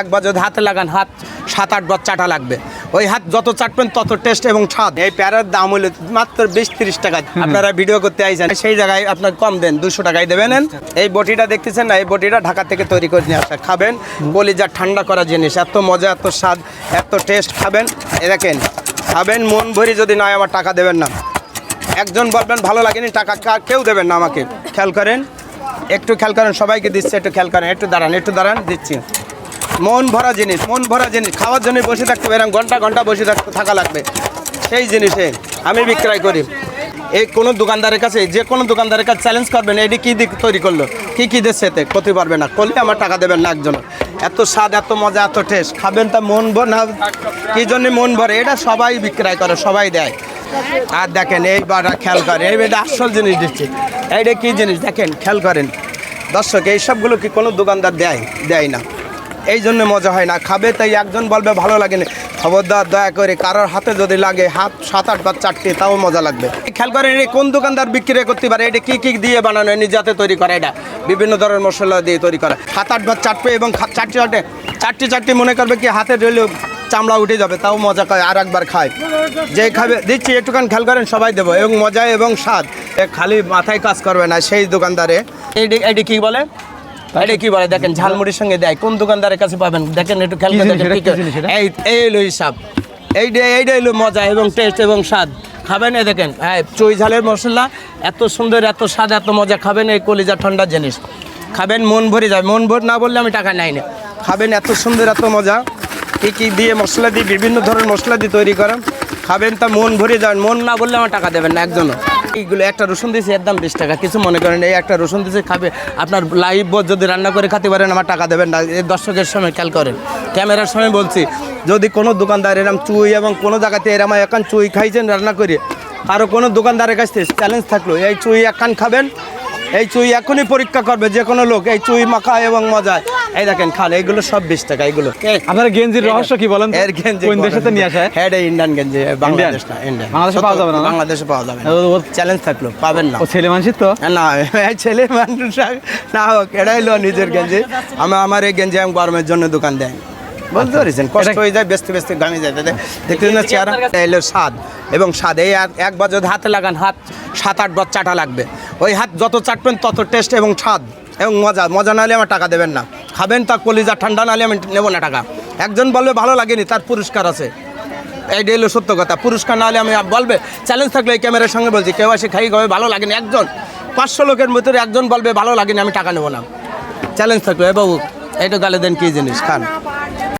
একবার যদি হাতে লাগান হাত সাত আট বার চাটা লাগবে। ওই হাত যত চাটবেন তত টেস্ট এবং স্বাদ। এই প্যারার দাম হলো মাত্র বিশ তিরিশ টাকা। আপনারা ভিডিও করতে আইছেন সেই জায়গায় আপনার কম দেন দুশো টাকায় দেবেন। এই বটিটা দেখতেছেন না? এই বটিটা ঢাকা থেকে তৈরি করে নিয়ে আসা খাবেন। কলিজা ঠান্ডা করা জিনিস এত মজা এত স্বাদ এত টেস্ট খাবেন। এ দেখেন খাবেন মন ভরি যদি নয় আমার টাকা দেবেন না। একজন বলবেন ভালো লাগেনি টাকা কেউ দেবেন না আমাকে। খেয়াল করেন একটু খেয়াল করেন সবাইকে দিচ্ছে একটু খেয়াল করেন একটু দাঁড়ান একটু দাঁড়ান দিচ্ছি। মন ভরা জিনিস, মন ভরা জিনিস। খাওয়ার জন্য বসে থাকতে হবে এরকম ঘণ্টা ঘণ্টা বসে থাকতে থাকা লাগবে। সেই জিনিসে আমি বিক্রয় করি। এই কোনো দোকানদারের কাছে, যে কোনো দোকানদারের কাছে চ্যালেঞ্জ করবেন, এটি কী দিক তৈরি করল, কী কী দিচ্ছে এতে, ক্ষতি পারবে না। করলে আমার টাকা দেবেন না একজন এত স্বাদ, এত মজা, এত টেস্ট খাবেন তা মন ভর না, কী জন্য মন ভরে? এটা সবাই বিক্রয় করে, সবাই দেয়। আর দেখেন এই বাটা খেয়াল করেন, এই এটা আসল জিনিস দিচ্ছি। এইটা কী জিনিস? দেখেন, খেয়াল করেন। দর্শক এই সবগুলো কি কোনো দোকানদার দেয়? দেয় না। এই জন্য মজা হয় না। খাবে তাই একজন বলবে, ভালো লাগে না খবরদার, দয়া করে, কারোর হাতে যদি লাগে, হাত, সাত, আট বা চারটে, তাও মজা লাগবে। খেয়াল করেন এটা কোন দোকানদার বিক্রি করতে পারে, এটা কি কি দিয়ে বানানো নিজে হাতে তৈরি করা, এটা বিভিন্ন ধরনের মশলা দিয়ে তৈরি করা। সাত, আট বার চাটবে এবং চারটে চারটে চারটে চারটে মনে করবে কি হাতে রইলেও চামড়া উঠে যাবে, তাও মজা করে আর একবার খায়। যে খাবে, দিচ্ছি, একটুখান খেয়াল করেন, সবাই দেবো, এবং মজা এবং স্বাদ খালি মাথায় কাজ করবে না, সেই দোকানদারে। এইটি এইটি কি বলে? এটা কি বলে? দেখেন ঝালমুড়ির সঙ্গে দেয়। কোন দোকানদারের কাছে পাবেন? দেখেন একটু খেয়াল করে দেখেন? এই এই হলো হিসাব। এইটা এইটা হলো মজা এবং টেস্ট এবং স্বাদ। খাবেন এই দেখেন হ্যাঁ চই ঝালের মশলা। এত সুন্দর এত স্বাদ এত মজা। খাবেন এই কলিজা ঠান্ডা জিনিস। খাবেন মন ভরে যায়। মন ভর না বললে আমি টাকা নাই না। খাবেন এত সুন্দর এত মজা। কী কী দিয়ে মশলা দিয়ে বিভিন্ন ধরনের মশলা দিয়ে তৈরি করেন। খাবেন তা মন ভরে যাবেন মন না বললে আমার টাকা দেবেন না একজনও। এইগুলো একটা রসুন দিয়েছে, এর দাম বিশ টাকা। কিছু মনে করেন, এই একটা রসুন দিয়েছে, খাবে। আপনার লাইভ যদি রান্না করে খাতে পারেন, আমার টাকা দেবেন না। এই দর্শকের সময় খেয়াল করেন। ক্যামেরার সময় বলছি, যদি কোনো দোকানদার এরম চুই এবং কোনো জায়গাতে এরম এখন চুই খাইছেন রান্না করে কারও কোনো দোকানদারের কাছ থেকে চ্যালেঞ্জ থাকল, এই চুই একখান খাবেন এই চুই এখনই পরীক্ষা করবে যে কোনো লোক এই চুই মাখা এবং মজা এই দেখেন খান এইগুলো সব বিশ টাকা এগুলো কে? আপনার গেঞ্জির রহস্য কি বলেন এর গেঞ্জি কোন দেশ নিয়ে আসে? হ্যাঁ এটা ইন্ডিয়ান গেঞ্জি বাংলাদেশ না ইন্ডিয়ান বাংলাদেশে পাওয়া যাবে না? বাংলাদেশে পাওয়া যাবে না। চ্যালেঞ্জ থাকল পাবেন না। ও ছেলে মানুষের তো? না এই ছেলে মানুষ না হোক এটাই লো নিজের গেঞ্জি। আমি আমার এই গেঞ্জি আমি গরমের জন্য দোকান দেয়। বলতে পারছেন কষ্ট হয়ে যায় ব্যস্ত ব্যস্ত গামে যায়। দেখতে না চেহারা এলো স্বাদ। এবং স্বাদ এই এক- একবার যদি হাতে লাগান হাত সাত আট বার চাটা লাগবে। ওই হাত যত চাটবেন তত টেস্ট এবং স্বাদ এবং মজা। মজা নাহলে আমার টাকা দেবেন না। খাবেন তা কলিজা ঠান্ডা নাহলে আমি নেব না টাকা। একজন বলবে ভালো লাগেনি তার পুরস্কার আছে। এইটা হলো সত্য কথা। পুরস্কার না হলে আমি বলবে চ্যালেঞ্জ থাকলে এই ক্যামেরার সঙ্গে বলছি কেউ আসে খাই খাবে ভালো লাগেনি? একজন পাঁচশো লোকের ভিতরে একজন বলবে ভালো লাগেনি আমি টাকা নেব না। চ্যালেঞ্জ থাকল। এ বাবু এইটা গালে দেন কি জিনিস? খান।